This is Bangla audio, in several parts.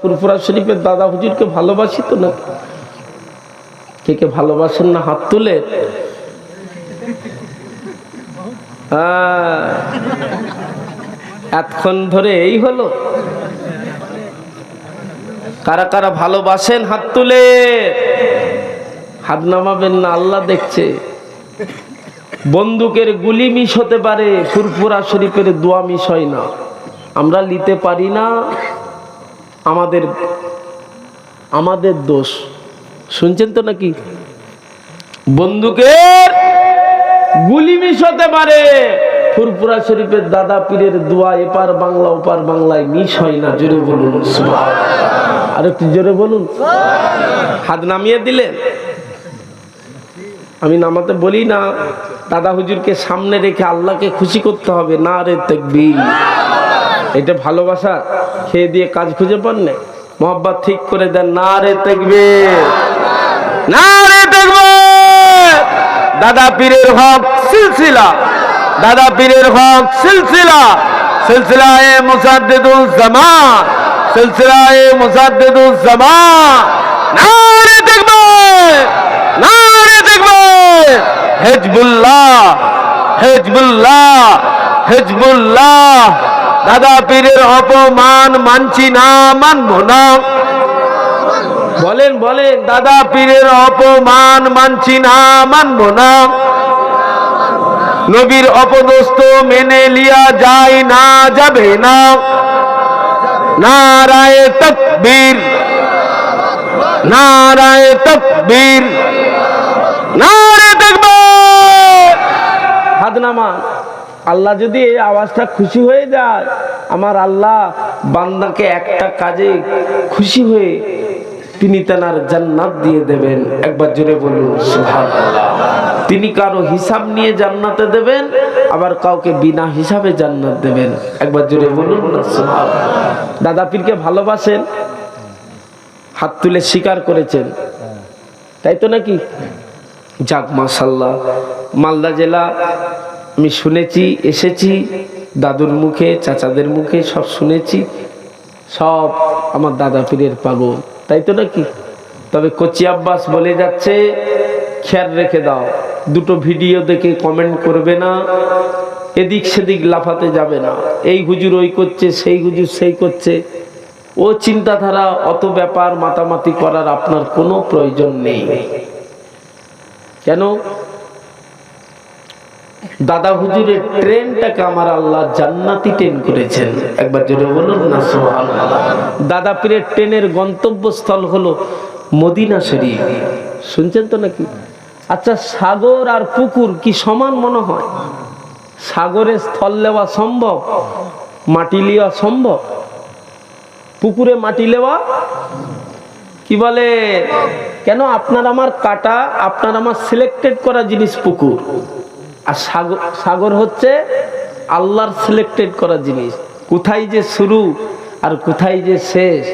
ফুরফুরা শরীফের দাদা হুজুরকে ভালোবাসি তো না? কে কে ভালোবাসেন না হাত তুলে? এতক্ষণ ধরে এই হলো। কারা কারা ভালোবাসেন হাত তুলে? হাত নামাবেন না, আল্লাহ দেখছে। বন্দুকের গুলি মিস হতে পারে, ফুরফুরা শরীফের দোয়া মিস হয় না। আমরা নিতে পারি না। আমাদের আমাদের দোষ। শুনছেন তো নাকি? বন্দুকের গুলি মিস হতে পারে। ফুরফুরা শরীফের দাদা পীরের দোয়া এপার বাংলা, ওপার বাংলায় মিস হয় না। জোরে বলুন আর একটু জোরে বলুন। হাত নামিয়ে দিলেন? আমি নামাতে বলি না। দাদা হুজুরকে সামনে রেখে আল্লাহকে খুশি করতে হবে। না রে দেখবি এটা ভালোবাসা, খেয়ে দিয়ে কাজ খুঁজে পান না মোহাব্বত ঠিক করে দেন না রে দেখবে না রে দেখবে দাদা পীরের হক সিলসিলা। দাদা পীরের হক সিলসিলা। সিলসিলায়ে মুসাদ্দিদুল জামান সিলসিলায়ে মুসাদ্দিদুল জামান না রে দেখবে না রে দেখবে হেজবুল্লাহ! হেজবুল্লাহ! হেজবুল্লাহ! দাদা পীরের অপমান মানছি না, মানব না। বলেন বলেন, দাদা পীরের অপমান মানছি না, মানব না। নবীর অপদস্ত মেনে লিয়া যায় না, যাবে না। নারায় তকবীর নারায় তকবীর। নারে দেখবে। হাত নামা আল্লাহ যদি এই আওয়াজটা খুশি হয়ে যায়, আমার আল্লাহ বান্দাকে একটা কাজে খুশি হয়ে তিনি তেনার জান্নাত দিয়ে দেবেন। একবার জোরে বলুন তিনি কারও হিসাব নিয়ে জান্নাতে দেবেন, আবার কাউকে বিনা হিসাবে জান্নাত দেবেন। একবার জোরে বলুন দাদা পীরকে ভালোবাসেন, হাত তুলে স্বীকার করেছেন। তাই তো নাকি? যাক মাসাল্লাহ মালদা জেলা আমি শুনেছি, এসেছি, দাদুর মুখে, চাচাদের মুখে, সব শুনেছি, সব আমার দাদা পীরের পাগল। তাই তো নাকি? তবে কচি আব্বাস বলে যাচ্ছে, খেয়াল রেখে দাও, দুটো ভিডিও দেখে কমেন্ট করবে না, এদিক সেদিক লাফাতে যাবে না। এই হুজুর ওই করছে, সেই হুজুর সেই করছে। ও চিন্তাধারা, অত ব্যাপার মাতামাতি করার আপনার কোনো প্রয়োজন নেই। কেন? দাদা হুজুরের ট্রেনটাকে আমার আল্লাহ জান্নাতি ট্রেন করেছেন। একবার জোরে বলুন না, সুবহানাল্লাহ। দাদা পীরের ট্রেনের গন্তব্যস্থল হলো মদিনা শরীফ। শুনছেন তো নাকি? আচ্ছা সাগর আর পুকুর কি সমান মনে হয়? সাগরে স্থল নেওয়া সম্ভব? মাটি নেওয়া সম্ভব? পুকুরে মাটি নেওয়া? কি বলে, কেন আপনার আমার কাটা, আপনার আমার সিলেক্টেড করা জিনিস পুকুর? আর সাগর সাগর হচ্ছে আল্লাহর সিলেক্টেড করা জিনিস। কোথায় যে শুরু আর কোথায় যে শেষ,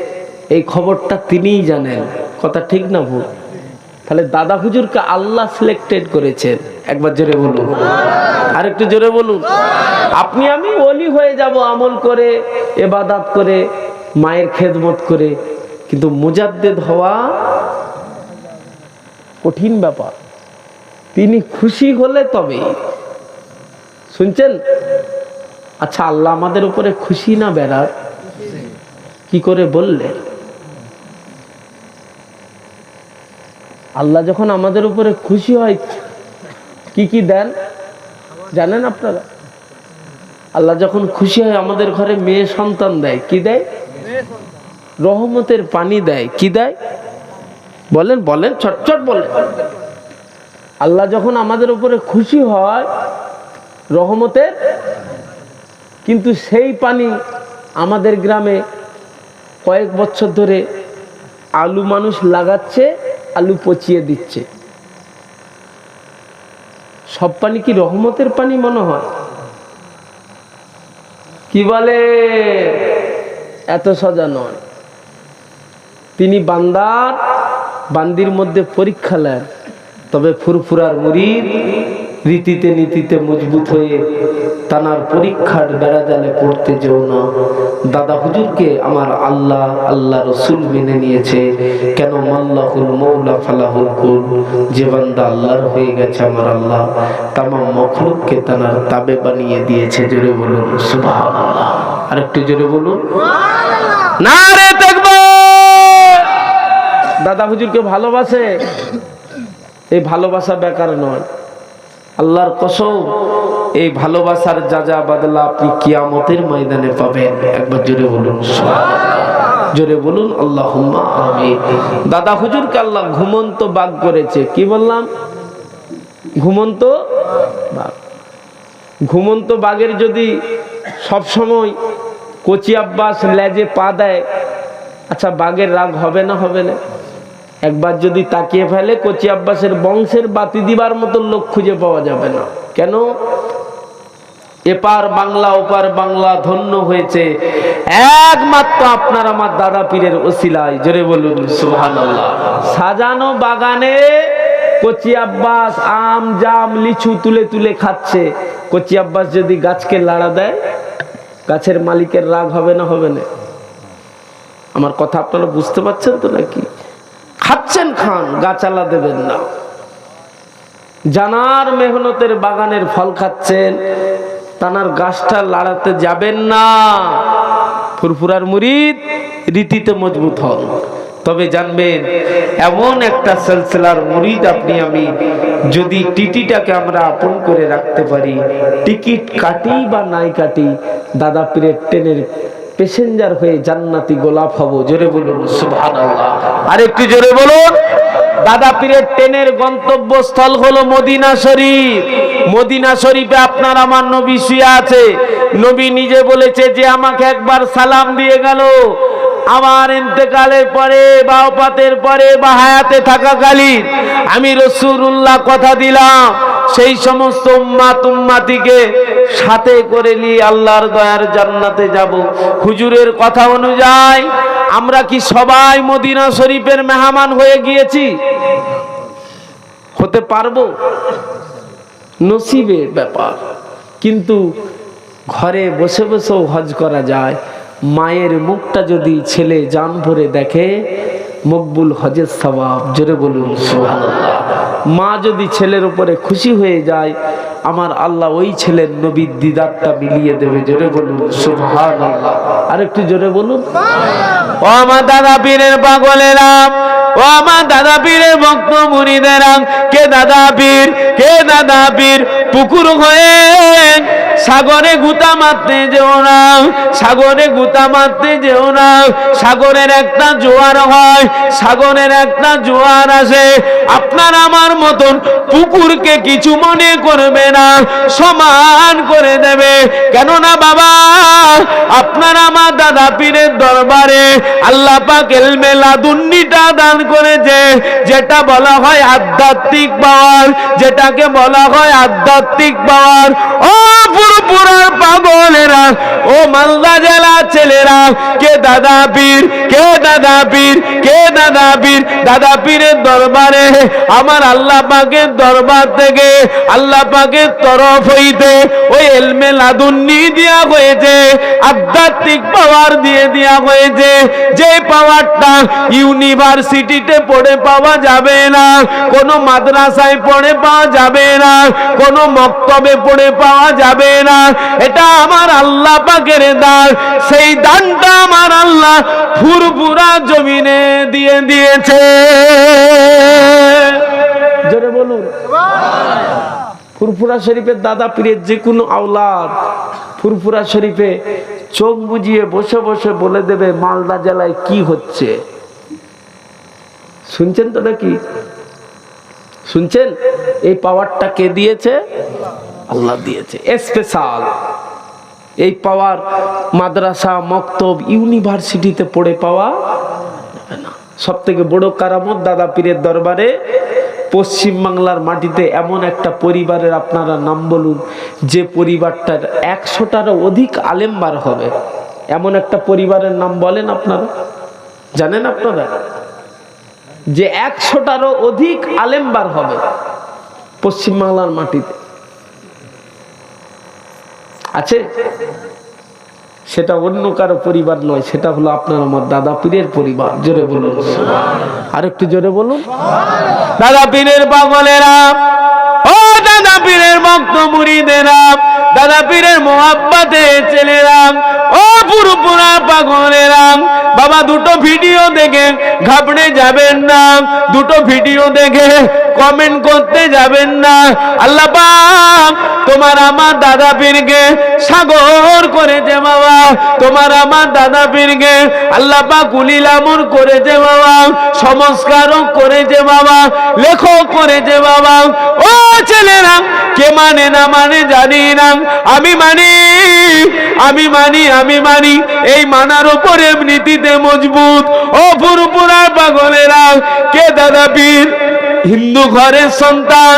এই খবরটা তিনিই জানেন। কথা ঠিক না ভুল? তাহলে দাদা হুজুরকে আল্লাহ সিলেক্টেড করেছেন। একবার জোরে বলুন। আর একটু জোরে বলুন। আপনি আমি ওলি হয়ে যাব আমল করে, এবাদাত করে, মায়ের খেদমত করে। কিন্তু মুজাদ্দেদ হওয়া কঠিন ব্যাপার। তিনি খুশি হলে তবে। শুনছেন? আচ্ছা আল্লাহ আমাদের উপরে খুশি না বেড়ার? কি করে বললেন আল্লাহ যখন আমাদের উপরে খুশি হয়, কি কি দেন? জানেন আপনারা? আল্লাহ যখন খুশি হয়, আমাদের ঘরে মেয়ে সন্তান দেয়, কি দেয়? রহমতের পানি দেয়, কি দেয়? বলেন বলেন ছটছট বলেন। আল্লাহ যখন আমাদের উপরে খুশি হয় রহমতের, কিন্তু সেই পানি আমাদের গ্রামে কয়েক বছর ধরে আলু মানুষ লাগাচ্ছে, আলু পচিয়ে দিচ্ছে। সব পানি কি রহমতের পানি মনে হয়? কি বলে? এত সজা নয়। তিনি বান্দার, বান্দির মধ্যে পরীক্ষা নেন। তবে ফুরফুরার মুরিদ রীতিতে নীতিতে মজবুত হয়ে তানার পরীক্ষার বেড়া জালে পড়তে যেও না। দাদা হুজুরকে আমার আল্লাহ আল্লাহ রসুল মেনে নিয়েছে। কেন মাল্লাহুল মৌলা ফালাহুল কুল? যে বান্দা আল্লাহর হয়ে গেছে আমার আল্লাহ তামাম মখলুককে তানার তাবে বানিয়ে দিয়েছে। জোরে বলুন সুবহানাল্লাহ। আরেকটু জোরে বলুন। না রে দেখব দাদা হুজুরকে ভালোবাসে? এই ভালোবাসা বেকার নয়। আল্লাহর কসম, এই ভালোবাসার যা যা বাদলা আপনি কিয়ামতের ময়দানে পাবেন। একবার জোরে বলুন জোরে বলুন আল্লাহ দাদা হুজুরকে আল্লাহ ঘুমন্ত বাঘ করেছে। কি বললাম? ঘুমন্ত বাঘ ঘুমন্ত বাঘের যদি সব সময় কচি আব্বাস লেজে পা দেয় আচ্ছা বাঘের রাগ হবে না হবে না? একবার যদি তাকিয়ে ফেলে কচি আব্বাসের বংশের বাতি দিবার মতো লোক খুঁজে পাওয়া যাবে না। কেন? এপার বাংলা, ওপার বাংলা ধন্য হয়েছে। একমাত্র আপনার আমার দাদা পীরের ওসিলায়। জোরে বলুন, সুবহানাল্লাহ। সাজানো বাগানে কচি আব্বাস আম, জাম, লিচু তুলে তুলে খাচ্ছে। কচি আব্বাস যদি গাছকে লাড়া দেয়, গাছের মালিকের রাগ হবে না হবে না। আমার কথা আপনারা বুঝতে পারছেন তো নাকি? খাচ্ছেন খান, গাছালা দেবেন না। জানার মেহনতের বাগানের ফল খাচ্ছেন, তানার গাছটা লাড়াতে যাবেন না। ফুরফুরার মুরিদ রীতিতে মজবুত হন। তবে জানবেন, এমন একটা সেলসেলার মুরিদ আপনি, আমি যদি টিটিটাকে আমরা আপন করে রাখতে পারি, টিকিট কাটি বা নাই কাটি, দাদা পীরের ট্রেনের প্যাসেঞ্জার হয়ে জান্নাতি গোলাপ হব। জোরে বলুন আর একটু জোরে বলুন। দাদা পীরের ট্রেনের গন্তব্যস্থল হলো মদিনা শরীফ। মদিনা শরীফে আপনার আমার নবী শুয়ে আছে। নবী নিজে বলেছে যে আমাকে একবার সালাম দিয়ে গেল। আমার ইন্তেকালের পরে বা ওপাতের পরে বা হায়াতে থাকাকালীন আমি রসুল্লাহ কথা দিলাম। সেই সমস্ত উম্মাত উম্মাতিকে সাথে করে নিয়ে আল্লাহর দয়ার জান্নাতে যাব। হুজুরের কথা অনুযায়ী আমরা কি সবাই মদিনা শরীফের মেহমান হয়ে গিয়েছি? হতে পারব? নসিবের ব্যাপার। কিন্তু ঘরে বসে বসেও হজ করা যায়। মায়ের মুখটা যদি ছেলে জান ভরে দেখে, মকবুল হজের সবাব জোরে বলুন মা যদি ছেলের উপরে খুশি হয়ে যায় আমার আল্লাহ ওই ছেলের নবীর দিদারটা মিলিয়ে দেবে, জোরে বলুন, সুবহানাল্লাহ। আরেকটু জোরে বলুন। ও আমার দাদা পীরের পাগলেরা ও আমার দাদা পীরের ভক্ত মুনিদেরা কে দাদা পীর, কে দাদা পীর? পুকুর হয়ে সাগরে গুতা মারতে যেও না, সাগরে গুতা মারতে যেও না, সাগরের একটা জোয়ার হয়, সাগরের একটা জোয়ার আসে। আপনার আমার মতন পুকুরকে কিছু মনে করবে না সমান করে দেবে। কেননা বাবা, আপনার আমার দাদা পীরের দরবারে আল্লাহ পাক এলমে লাদুন্নিটা দান করেছে, যেটা বলা হয় আধ্যাত্মিক পাওয়ার, যেটাকে বলা হয় আধ্যাত্মিক পাওয়ার। ও পুরপুরার পাগলেরা, ও মালদা জেলা ছেলেরা, কে দাদা পীর, কে দাদা পীর, কে দাদা পীর, দাদা পীরের দরবারে, আমার আল্লাহ পাকের দরবার থেকে, আল্লাহ তরফ হইতে ওই এলমে লাদুন্নি দেওয়া হয়েছে, আধ্যাত্মিক পাওয়ার দিয়ে হয়েছে। যে পাওয়ারটা ইউনিভার্সিটিতে পড়ে পাওয়া যাবে না মাদ্রাসায় পড়ে পাওয়া যাবে না মক্তবে পড়ে পাওয়া যাবে না, এটা আমার আল্লাহ পাকের দান। সেই দানটা আমার আল্লাহ ফুরফুরা জমিনে দিয়ে দিয়েছে। জোরে বলুন। ফুরফুরা শরীফের দাদা পীরের যে কোনো আওলাদ ফুরফুরা শরীফে চোখ বুজিয়ে বসে বসে বলে দেবে, মালদা জেলায় কি হচ্ছে? শুনছেন তো নাকি? শুনছেন? এই পাওয়ারটা কে দিয়েছে? আল্লাহ দিয়েছে। স্পেশাল এই পাওয়ার মাদ্রাসা, মক্তব ইউনিভার্সিটিতে পড়ে পাওয়া সব থেকে বড় কারামত দাদা পীরের দরবারে পশ্চিম বাংলার মাটিতে এমন একটা পরিবারের আপনারা নাম বলুন, যে পরিবারটার একশোটারও অধিক আলেমবার হবে। এমন একটা পরিবারের নাম বলেন আপনারা? জানেন আপনারা? যে একশোটারও অধিক আলেমবার হবে পশ্চিম বাংলার মাটিতে। আছে? সেটা অন্য কারও পরিবার নয়, সেটা হলো আপনার আমার দাদা পীরের পরিবার। জোরে বলুন। আর একটু জোরে বলুন। দাদা পীরের পাগলেরা ও দাদা পীরের ভক্ত মুড়িদেরা, দাদা পীরের মোহাব্বাতে ছেলেরা, ও পুরুপুরা বাবা দুটো ভিডিও দেখে ঘাবড়ে যাবেন না, দুটো ভিডিও দেখে কমেন্ট করতে যাবেন না। আল্লাহ তোমার আমার দাদা পীরকে সাগর করেছে বাবা, তোমার আমার দাদা পীরকে আল্লাহ পাক উলিলামুর করেছে বাবা, সংস্কারও করেছে বাবা লেখক করেছে বাবা। ও ছেলেরা কে মানে না মানে জানি না। আমি মানি আমি মানি আমি মানি, এই মানার উপরে নীতিতে মজবুত। ও পুরপুরা পাগলেরা, কে দাদা পীর? হিন্দু ঘরের সন্তান,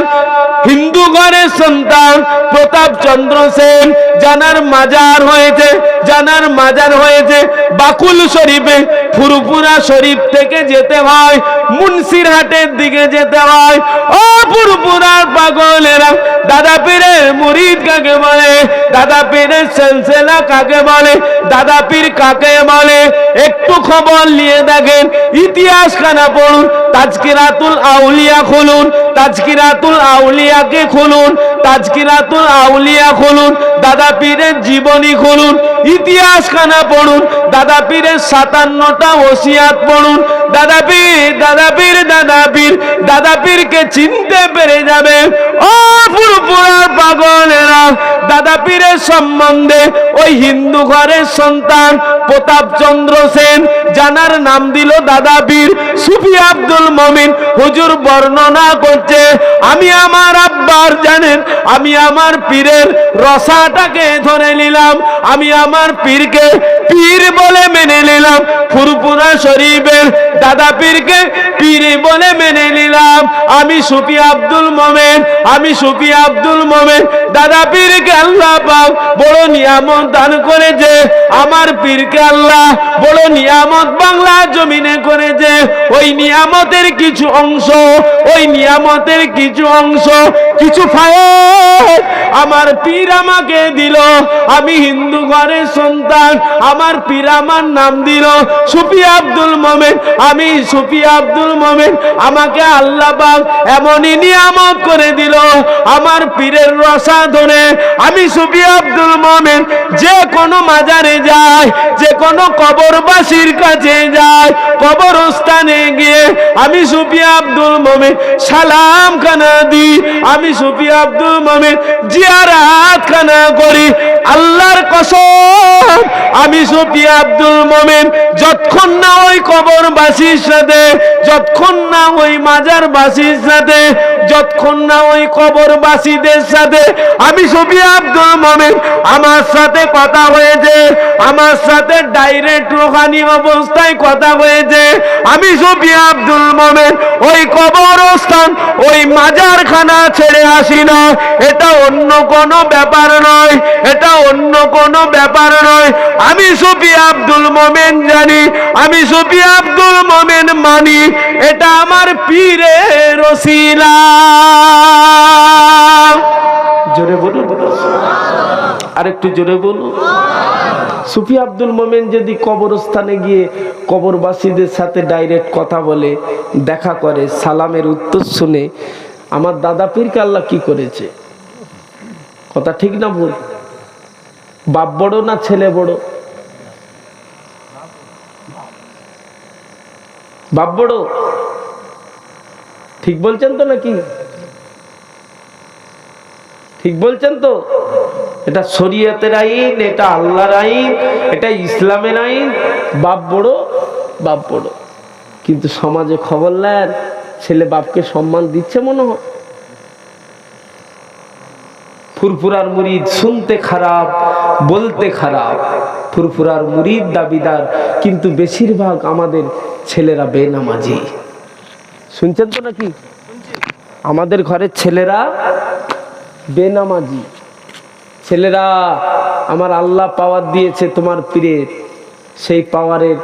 হিন্দু ঘরের সন্তান, প্রতাপ চন্দ্র সেন, জানার মাজার হয়েছে, জানার মাজার হয়েছে, বাকুল শরীফে ফুরপুরা শরীফ থেকে যেতে হয় মুন্সিরহাটের দিকে যেতে হয়। ও ফুরপুরার পাগলেরা, দাদা পীরের মুরিদ কাকে বলে? দাদা পীরের সেলসেলা কাকে বলে? দাদা পীর কাকে বলে? একটু খবর নিয়ে দেখেন ইতিহাস খানা পড়ুন, তাজকিরাতুল আউলিয়া খুলুন তাজকিরাতুল আউলিয়াকে খুলুন, তাজকিরাতুল আউলিয়া খুলুন, দাদা পীরের জীবনী খুলুন ইতিহাস খানা পড়ুন, দাদা পীরের সাতান্নটা ওসিয়াত পড়ুন, দাদা পীর দাদা পীর দাদা পীর, দাদা পীরকে চিনতে পেরে যাবে। ও দাদা পীরের সম্বন্ধে ওই হিন্দু ঘরের সন্তান প্রতাপ চন্দ্র সেন, জানার নাম দিল দাদা পীর সুফি আব্দুল মমিন। হুজুর বর্ণনা করছে, আমি আমার আব্বার জানেন, আমি আমার পীরের রসাটাকে ধরে নিলাম, আমি আমার পীরকে পীর বলে মেনে নিলাম ফুরপুরা শরীফের দাদা পীরকে পীর বলে মেনে নিলাম। আমি সুফি আব্দুল মোমেন, আমি সুফি আব্দুল মোমেন। দাদা পীরকে আল্লাহ পাক বড় নিয়ামত দান করেছে, আমার পীরকে আল্লাহ বড় নিয়ামত বাংলা জমিনে করেছে। ওই নিয়ামতের কিছু অংশ, ওই নিয়ামতের কিছু অংশ, কিছু ফায়দ আমার পীর আমাকে দিল। আমি হিন্দু ঘরের সন্তান আমার পীর আমার নাম দিল, সুফি আব্দুল মোমেন। আমি সুফি আব্দুল মোমেন, আমাকে আল্লাহ এমনই নিয়ামত করে দিল, আমার পীরের রসা ধরে আমি সুফি আব্দুল মোমেন। যে কোনো মাজারে যায়, যে কোনো কবরবাসীর কাছে যায়, কবরস্থানে গিয়ে আমি সুফি আব্দুল মোমেন সালাম খানা দিই, আমি সুফি আব্দুল মোমেন জিয়ারাত খানা করি আল্লাহর কসম, আমি সুফি আব্দুল মোমেন, যতক্ষণ না ওই কবর বাসির সাথে, যতক্ষণ না ওই মাজার বাসীর সাথে যতক্ষণ না ওই কবরবাসীদের সাথে আমি সুফি আব্দুল মোমেন, আমার সাথে কথা হয়েছে, আমার সাথে ডাইরেক্ট রোহানি অবস্থায় কথা হয়েছে, আমি সুফি আব্দুল মোমেন, ওই কবরস্থান, ওই মাজারখানা ছেড়ে আসি না। এটা অন্য কোনো ব্যাপার নয়, এটা অন্য কোনো ব্যাপার নয়। আমি সুফি আব্দুল মোমেন জানি, আমি সুফি আব্দুল মোমেন মানি, এটা আমার পীরের রসিলা জোরে বলুন। আর জোরে বলুন। সুফি আব্দুল মোমেন যদি কবরস্থানে গিয়ে কবরবাসীদের সাথে ডাইরেক্ট কথা বলে, দেখা করে, সালামের উত্তর শুনে, আমার দাদা পীরকে আল্লাহ কি করেছে? কথা ঠিক না ভুল? বাপ বড় না ছেলে বড়? বাপ বড়? ঠিক বলছেন তো নাকি? ঠিক বলছেন তো? এটা শরীয়তের আইন, এটা আল্লাহর আইন, এটা ইসলামের আইন। বাপ বড় বাপ বড়। কিন্তু সমাজে খবর নেন, ছেলে বাপকে সম্মান দিচ্ছে মনে হয়। ফুরফুরার মুরিদ শুনতে খারাপ, বলতে খারাপ। ফুরফুরার মুরিদ দাবিদার, কিন্তু বেশিরভাগ আমাদের ছেলেরা বেনামাজি। শুনছেন তো নাকি? আমাদের ঘরের ছেলেরা বেনামাজি। ছেলেরা আমার আল্লাহ পাওয়ার দিয়েছে তোমার পীরের। সেই পাওয়ারের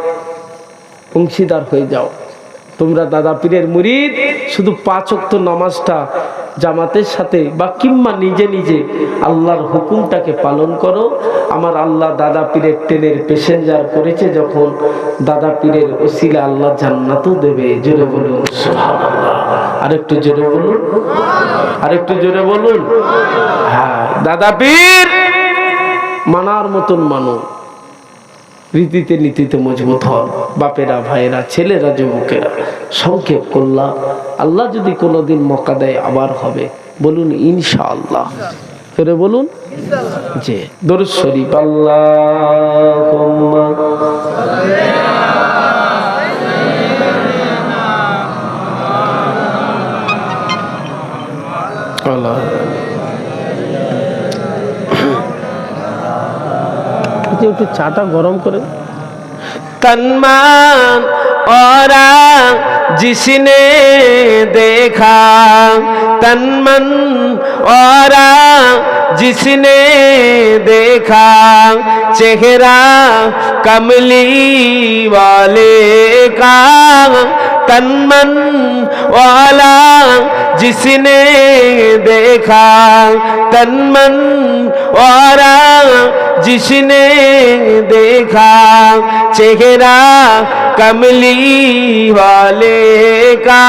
অংশীদার হয়ে যাও। তোমরা দাদা পীরের মুরিদ, শুধু পাঁচ অক্ত নামাজটা জামাতের সাথে বা কিংবা নিজে নিজে আল্লাহর হুকুমটাকে পালন করো। আমার আল্লাহ দাদা পীরের ট্রেনের প্যাসেঞ্জার করেছে যখন দাদা পীরের ওসিলা আল্লাহ জান্নাতও দেবে। জোরে বলুন, সুবহানাল্লাহ। আরেকটু জোরে বলুন, আরেকটু জোরে বলুন। হ্যাঁ দাদা পীর মানার মতন মানুষ। রীতিতে নীতিতে মজবুত হন। বাপেরা, ভাইয়েরা, ছেলেরা, যুবকেরা, সংক্ষেপ করলাম আল্লাহ যদি কোনোদিন মক্কা দেয় আবার হবে। বলুন ইনশা আল্লাহ করে বলুন। যে দরুদ শরীফ। আল্লাহ আল্লাহ। যে একটু চাটা গরম করে तन्मान और जिसने देखा तन्मन और जिसने देखा चेहरा कमली वाले का तन्मन वाला जिसने देखा तन्मन वाला जिसने देखा चेहरा कमली वाले का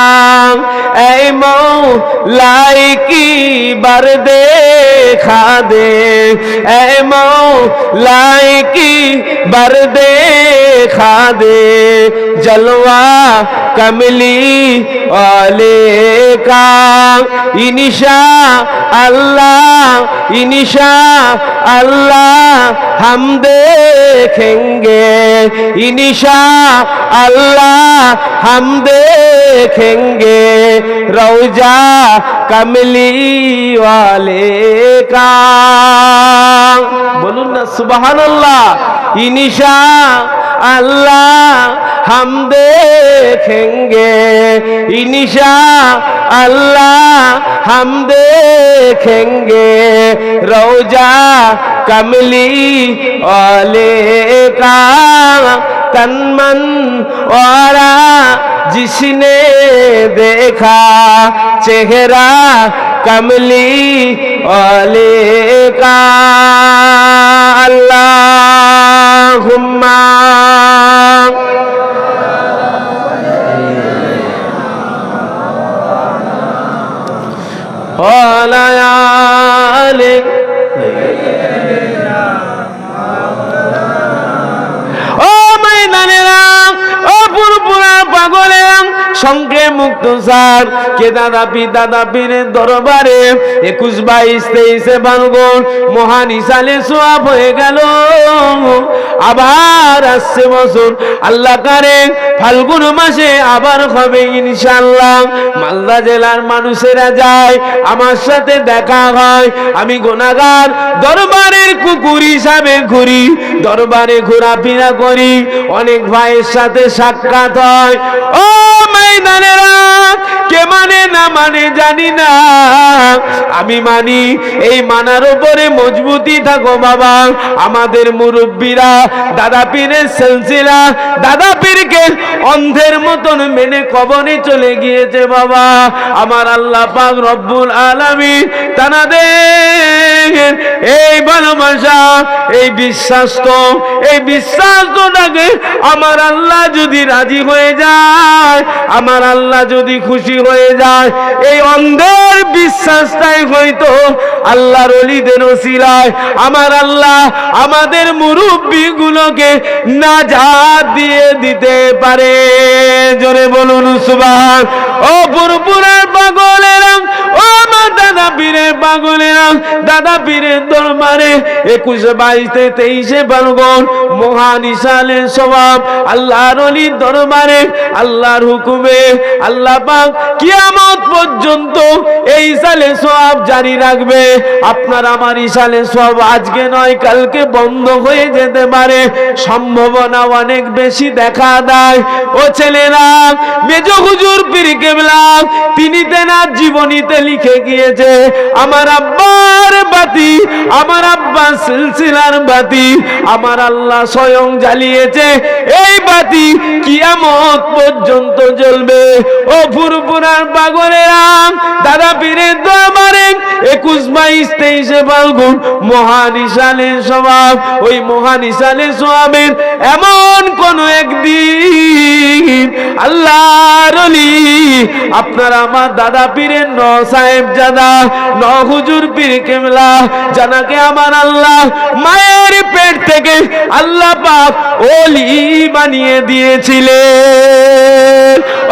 ऐ मौलाई की बर देखा दे ऐ मौलाई की बर देखा दे जलवा कमली वाले का इनिशा अल्लाह इनिशा अल्लाह हम देखेंगे इनिशा अल्लाह हम देखेंगे रौजा कमली वाले का बोलून ना सुबहान अल्लाह इनिशा अल्लाह हम देखेंगे इनिशा अल्लाह हम देखेंगे रौजा कमली वाले का तन्मन वाला जिसने देखा चेहरा कमली वाले का अल्लाहुम्मा وعلى সঙ্গে মুক্ত স্যার কে দাদা পি, দাদা পীরের দরবারে? একুশ বাইশ, তেইশে ফাল্গুন মহান ইসালে সোয়াব হয়ে গেল। আবার আসছে বছর। আল্লাহ কারে, ফাল্গুন মাসে আবার হবে ইনশাল্লাহ মালদা জেলার মানুষেরা যায়, আমার সাথে দেখা হয়। আমি গোনাগার, দরবারের কুকুর হিসাবে ঘুরি। দরবারে ঘোরাফেরা করি। অনেক ভাইয়ের সাথে সাক্ষাৎ হয়। ও ময়দানেরা, কে মানে না মানে জানি না। আমি মানি এই মানার উপরে মজবুতি থাকো বাবা। আমাদের মুরব্বীরা, দাদা পীরের সিলসিলা, দাদা পীরকে অন্ধের মতন মেনে কবনে চলে গিয়েছে বাবা। আমার আল্লাহ পাক রব্বুল আলামিন তানাদের এই ভালোবাসা, এই বিশ্বাস তো, এই বিশ্বাস তোটাকে আমার আল্লাহ যদি রাজি হয়ে যায় আমার আল্লাহ যদি খুশি হয়ে যায়, এই অন্ধের বিশ্বাসটাই হয়তো আল্লাহর অলিদের ওসিলায়। আমার আল্লাহ আমাদের মুরব্বীগুলোকে নাজাত দিয়ে দিতে পারে। জোরে বলুন সুবাহ ও পুরপুরের পাগলেরাম ও দাদা পীরের পাগলেরা দাদা পীরের দরবারে একুশে, বাইশে, তেইশে ফাল্গুন, মহান ইসালের স্বভাব, আল্লাহর অলির দরবারে, আল্লাহর হুকুমে, আল্লাহ পাক কিয়ামত পর্যন্ত এই সালে সব জারি রাখবে। আপনার আমার ইসালে সব আজকে নয়, কালকে বন্ধ হয়ে যেতে পারে। সম্ভাবনা অনেক বেশি দেখা দেয়। ও ছেলেরা, মেজ হুজুর পীর কেবলা তিনি তেনার জীবনীতে লিখে গিয়েছে আমার আব্বার বাতি, আমার আব্বা সিলসিলার বাতি, আমার আল্লাহ স্বয়ং জ্বালিয়েছে। এই বাতি কিয়ামত পর্যন্ত জ্বলবে। ও ফুরফুরার পাগলেরা দাদা পীরের দরবারে একুশ বাইশ তেইশে ফাল্গুন মহান ইসালের স্বভাব, ওই মহান ইসালের স্বভাবের এমন কোন একদিন আল্লাহর অলি, আপনার আমার দাদা পীরের ন সাহেব জাদা ন হুজুর পীর কেমলা জানাকে আমার আল্লাহ মায়ের পেট থেকে আল্লাহ পাক ওলি বানিয়ে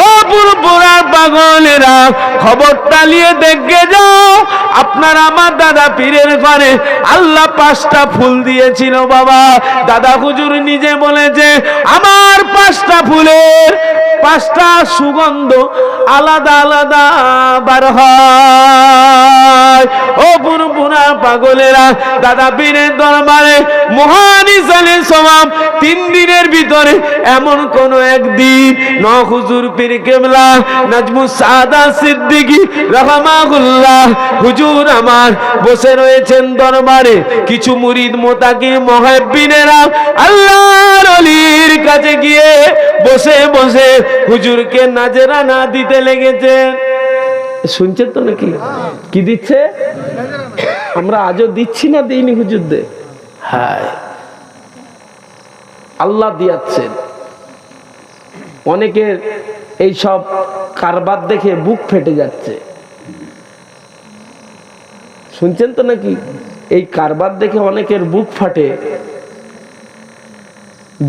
ও পাগলেরা খবর দেখে যাও, আপনার আমার দাদা পীরের ঘরে আল্লাহ পাঁচটা ফুল দিয়েছিল বাবা। দাদা হুজুর নিজে বলেছে, আমার পাঁচটা ফুলের পাঁচটা সুগন্ধ আলাদা আলাদা বার হয়। পাগলেরা, দাদা দরবারে সমাপ তিন দিনের ভিতরে, এমন কোন একদিন ন হুজুর পীর নাজমুস সাদা সিদ্দিকী রহমাহুল্লাহ হুজুর আমার বসে রয়েছেন দরবারে। কিছু মুরিদ মোতাকি মহাব্বিনেরা আল্লাহর অলির কাছে গিয়ে বসে বসে হুজুরকে নাজেরা না দিতে লেগেছেন। শুনছেন তো নাকি? কি দিচ্ছে? আমরা আজও দিচ্ছি না দিইনি হুজুরদের? হ্যাঁ। আল্লাহ দিয়াচ্ছেন। অনেকের এই সব কারবার দেখে বুক ফেটে যাচ্ছে। শুনছেন তো নাকি? এই কারবার দেখে অনেকের বুক ফাটে।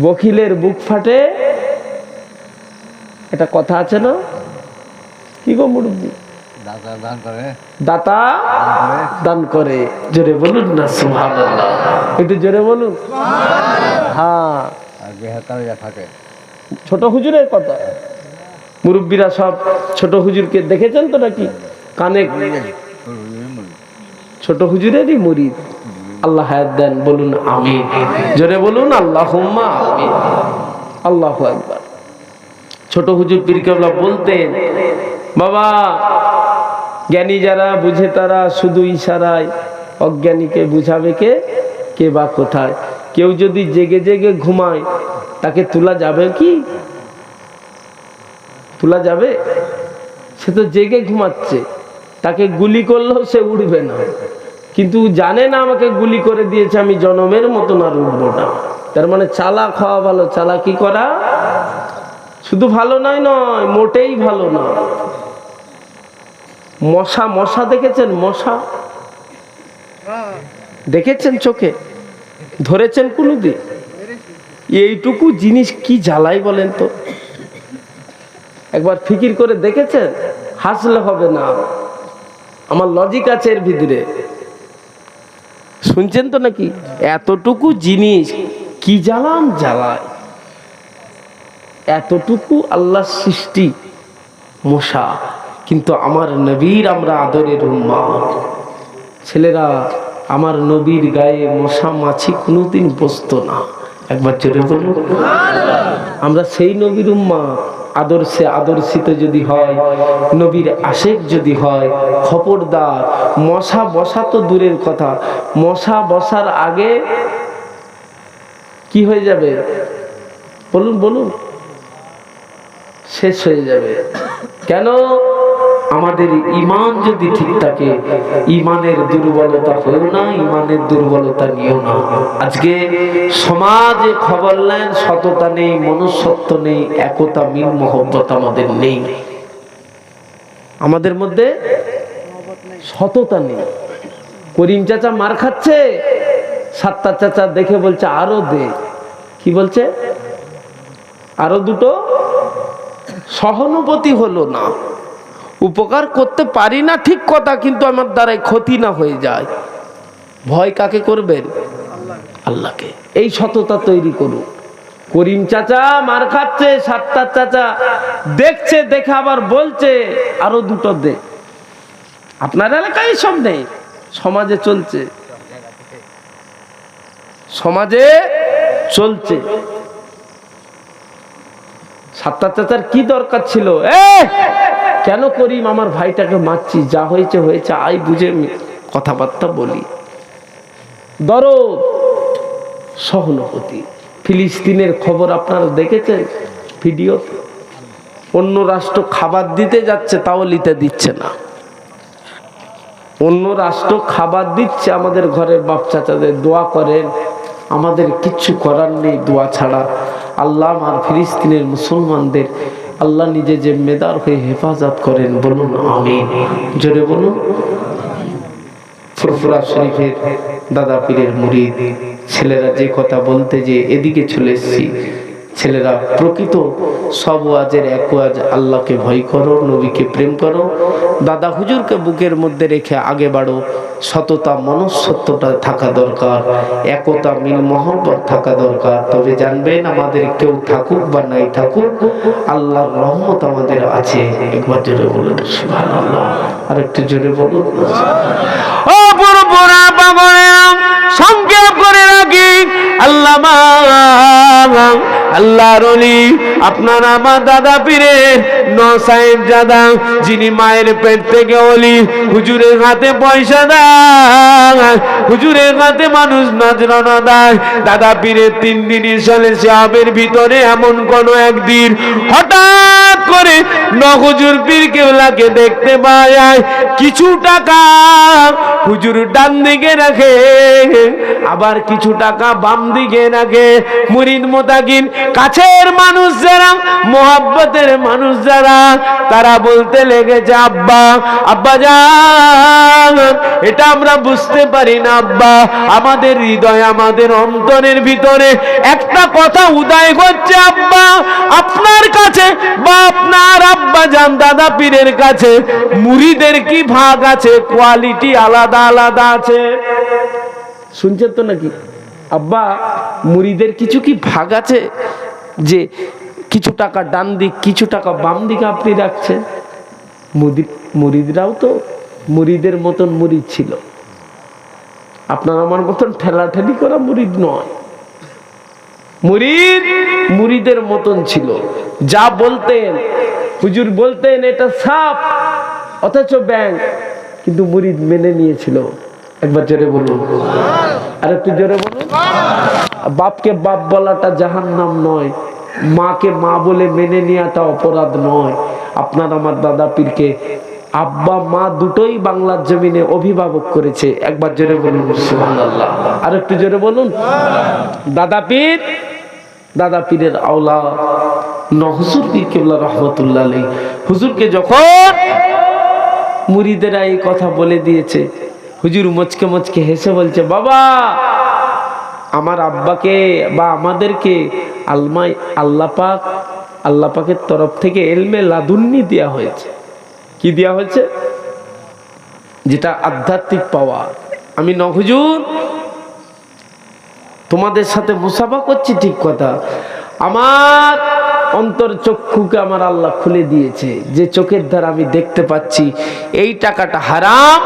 বকিলের বুক ফাটে। এটা কথা আছে না? কি গো মুরব্বী? দাতা দান করে। জোরে বলুন না একটু জোরে বলুন। হ্যাঁ। থাকে। ছোট হুজুরের কথা। মুরব্বীরা সব ছোট হুজুরকে দেখেছেন তো নাকি? কানে ছোট হুজুরেরই মুরিদ। আল্লাহ হায়াত দেন বলুন আমি জোরে বলুন আল্লাহ আমি আল্লাহ একবার ছোট হুজুর পীর কেবলা বলতেন বাবা জ্ঞানী যারা বুঝে তারা শুধু ইশারায় অজ্ঞানীকে বুঝাবে কে? কে বা কোথায়? কেউ যদি জেগে জেগে ঘুমায়, তাকে তোলা যাবে কি? তোলা যাবে? সে তো জেগে ঘুমাচ্ছে। তাকে গুলি করলেও সে উঠবে না। কিন্তু জানে না আমাকে গুলি করে দিয়েছে, আমি জনমের মতন আর উঠবো না। তার মানে চালা খাওয়া ভালো, চালা চালাকি করা? শুধু ভালো নয় নয়, মোটেই ভালো না মশা মশা দেখেছেন? মশা? দেখেছেন চোখে? ধরেছেন কোনোদিন? এইটুকু জিনিস কি জ্বালাই বলেন তো? একবার ফিকির করে দেখেছেন? হাসলে হবে না। আমার লজিক আছে এর ভিতরে। শুনছেন তো নাকি? এতটুকু জিনিস কি জ্বালান জ্বালায় এতটুকু আল্লাহ সৃষ্টি মশা। কিন্তু আমার নবীর আমরা আদরের উম্মাদ ছেলেরা, আমার নবীর গায়ে মশা মাছি কোনোদিন বসতো না। একবার জোরে বলুন। আমরা সেই নবীর উম্মা আদর্শে আদর্শিত যদি হয়, নবীর আশেক যদি হয়, খবরদার, মশা বসা তো দূরের কথা। মশা বসার আগে কি হয়ে যাবে? বলুন বলুন। শেষ হয়ে যাবে। কেন? আমাদের ইমান যদি ঠিক থাকে ইমানের দুর্বলতা হয়েও না ইমানের দুর্বলতা নিয়েও না। আজকে সমাজে খবর নেন, সততা নেই, মনুষ্যত্ব নেই, একতা মিল মহব্বত আমাদের নেই। আমাদের মধ্যে সততা নেই। করিম চাচা মার খাচ্ছে সাতটা চাচা দেখে বলছে, আরও দে। কি বলছে? আরও দুটো সহানুভূতি হলো না। উপকার করতে পারি না ঠিক কথা, কিন্তু আমার দ্বারাই ক্ষতি না হয়ে যায়। ভয় কাকে করবেন? আল্লাহকে। এই সততা তৈরি করুন। করিম চাচা মার খাচ্ছে, সাতটার চাচা দেখছে, দেখে আবার বলছে, আরও দুটো দে। আপনার এলাকায় সব নেই, সমাজে চলছে। সমাজে চলছে। সাতটা চাচার কি দরকার ছিল? এ! কেন করিম আমার ভাইটাকে মারছি? যা হয়েছে হয়েছে, আই বুঝে কথাবার্তা বলি। দরদ, সহানুভূতি। ফিলিস্তিনের খবর আপনারা দেখেছেন ভিডিও অন্য রাষ্ট্র খাবার দিতে যাচ্ছে, তাও লিতে দিচ্ছে না। অন্য রাষ্ট্র খাবার দিচ্ছে, আমাদের ঘরের বাপ চাচাদের দোয়া করেন। আমাদের কিচ্ছু করার নেই দোয়া ছাড়া। আল্লাহ আমার ফিলিস্তিনের মুসলমানদের আল্লাহ নিজে যে মেদার হয়ে হেফাজত করেন বলুন, আমিন। জোরে বলুন। ফুরফুরা শরীফের দাদা পীরের মুড়ি, ছেলেরা যে কথা বলতে যে এদিকে চলে এসেছি। ছেলেরা, প্রকৃত সব ওয়াজের এক ওয়াজ আল্লাহকে ভয় করো, নবীকে প্রেম করো। দাদা হুজুরকে বুকের মধ্যে রেখে আগে বাড়ো। সততা মনস্সত্বটা থাকা দরকার। একতা, মিল, মহব্বত থাকা দরকার। তবে জানবেন আমাদের কেউ থাকুক বা নাই থাকুক, আল্লাহর রহমত আমাদের আছে। একবার জোরে বলুন আর একটু জোরে বলুন। ও করে রাখি। আল্লাহ আল্লাহ রলি আপনার আমার দাদা পীরের ন সাহেব দাদা যিনি মায়ের পেট থেকে অলি হুজুরের হাতে পয়সা দেয় হুজুরের হাতে মানুষ নজরানা দেয়। দাদা পীরের তিন দিনই চলে সাহেবের ভিতরে এমন কোন একদিন হঠাৎ করে নহুজুর পীর কেবলাকে দেখতে পায় কিছু টাকা হুজুর ডান দিকে রাখে, আবার কিছু টাকা বাম দিকে রাখে। মুরিদ মোতাকিন, কাছের মানুষ যারা, মোহাব্বতের মানুষ যারা, তারা বলতে লেগেছে, আব্বা আব্বা যান, এটা আমরা বুঝতে পারি না, আব্বা। আমাদের হৃদয় আমাদের অন্তরের ভিতরে একটা কথা উদয় করছে, আব্বা। আপনার কাছে বা আপনার আব্বা যান, দাদা পীরের কাছে মুড়িদের কি ভাগ আছে? কোয়ালিটি আলাদা। আলাদা আলাদা আছে। শুনছেন তো নাকি? আব্বা, মুড়িদের কিছু কি ভাগ আছে? যে কিছু টাকা ডান দিক, কিছু টাকা বাম দিকে আপনি রাখছেন? মুদি মুরিদরাও তো মুরিদের মতন মুরিদ ছিল। আপনার আমার মতন ঠেলাঠেলি করা মুরিদ নয়। মুরিদ মুরিদের মতন ছিল। যা বলতেন, হুজুর বলতেন, এটা সাপ, অথচ ব্যাংক কিন্তু মুরিদ মেনে নিয়েছিল। একবার জোরে বলুন। আর একটু জোরে বলুন। বাপকে বাপ বলাটা জাহান নাম নয়। মাকে মা বলে মেনে নেওয়াটা অপরাধ নয়। আপনার আমার দাদা পীরকে আব্বা, মা দুটোই বাংলার জমিনে অভিভাবক করেছে। একবার জোরে বলুন। আর একটু জোরে বলুন। দাদা পীর, দাদা পীরের আওলা নহসুর পীর কেবলা রহমতুল্লাহ হুজুরকে যখন মুরিদেরা এই কথা বলে দিয়েছে। হুজুর মচকে মচকে হেসে বলছে, বাবা, আমার আব্বাকে বা আমাদেরকে আলমাই, আল্লাহ পাক, আল্লাহ পাকের তরফ থেকে এলমে লাদুন্নি দেওয়া হয়েছে। কি দেওয়া হয়েছে? যেটা আধ্যাত্মিক পাওয়া আমি নহুজুর তোমাদের সাথে মুসাফা করছি ঠিক কথা। আমার অন্তর চক্ষুকে আমার আল্লাহ খুলে দিয়েছে। যে চোখের দ্বারা আমি দেখতে পাচ্ছি, এই টাকাটা হারাম,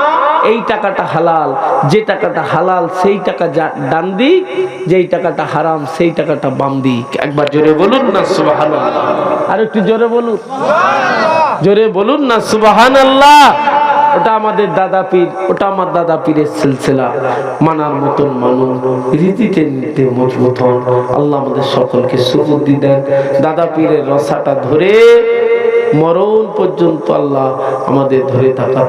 এই টাকাটা হালাল। যে টাকাটা হালাল, সেই টাকা ডান দিক, যেই টাকাটা হারাম, সেই টাকাটা বাম দিক। একবার জোরে বলুন না সুবাহান আর একটু জোরে বলুন। জোরে বলুন না সুবাহান আল্লাহ ওটা আমাদের দাদা পীর, ওটা আমার দাদা পীরের সিলসিলা। মানার মতন মানুষ, রীতিতে নিতে মজবুত হন। আল্লাহ আমাদের সকলকে সুবুদ্ধি দেন। দাদা পীরের রসাটা ধরে মরণ পর্যন্ত আল্লাহ আমাদের ধরে থাকার